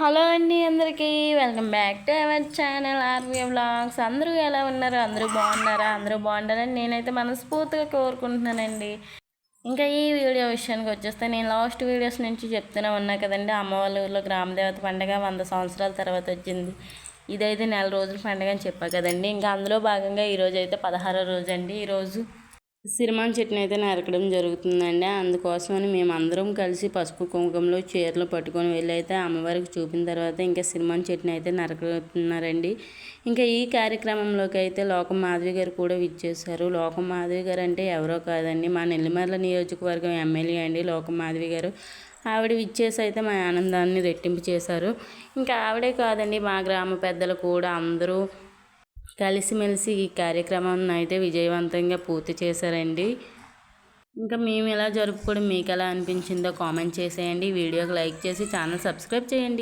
Hello అండి అందరికీ welcome back to our channel RV blogs. అందరూ ఎలా ఉన్నారు? అందరూ బాగున్నారా? అందరూ బాగుంటారని నేనైతే మనస్ఫూర్తిగా కోరుకుంటున్నానండి. ఇంకా ఈ వీడియో విషయానికి వచ్చేస్తే నేను లాస్ట్ వీడియోస్ నుంచి చెప్తూనే ఉన్నా కదండి అమ్మ ఊర్లో గ్రామదేవత పండుగ వంద సంవత్సరాల తర్వాత వచ్చింది. ఇదైతే నెల రోజుల పండుగ అని చెప్పా కదండి. ఇంకా అందులో భాగంగా ఈరోజు అయితే పదహారో రోజు అండి ఈరోజు సిరిమాన్ చెట్టుని అయితే నరకడం జరుగుతుందండి. అందుకోసమని మేము అందరం కలిసి పసుపు కుంకుమలో చీరలు పట్టుకొని వెళ్ళి అయితే అమ్మవారికి చూపిన తర్వాత ఇంకా సిరిమాన్ చెట్టుని అయితే నరకుతున్నారండి ఇంకా ఈ కార్యక్రమంలోకి అయితే లోకం మాధవి గారు కూడా విచ్చేశారు. లోకం మాధవి గారు అంటే ఎవరో కాదండి. మా నెల్లిమర్ల నియోజకవర్గం ఎమ్మెల్యే అండి లోకం మాధవి గారు. ఆవిడ విచ్చేసి అయితే మా ఆనందాన్ని రెట్టింపు చేశారు. ఇంకా ఆవిడే కాదండి మా గ్రామ పెద్దలు కూడా అందరూ కలిసిమెలిసి ఈ కార్యక్రమాన్ని అయితే విజయవంతంగా పూర్తి చేశారండి. ఇంకా మేము ఎలా జరుపుకోవడం మీకు ఎలా అనిపించిందో కామెంట్ చేసేయండి. వీడియోకి లైక్ చేసి ఛానల్ సబ్స్క్రైబ్ చేయండి.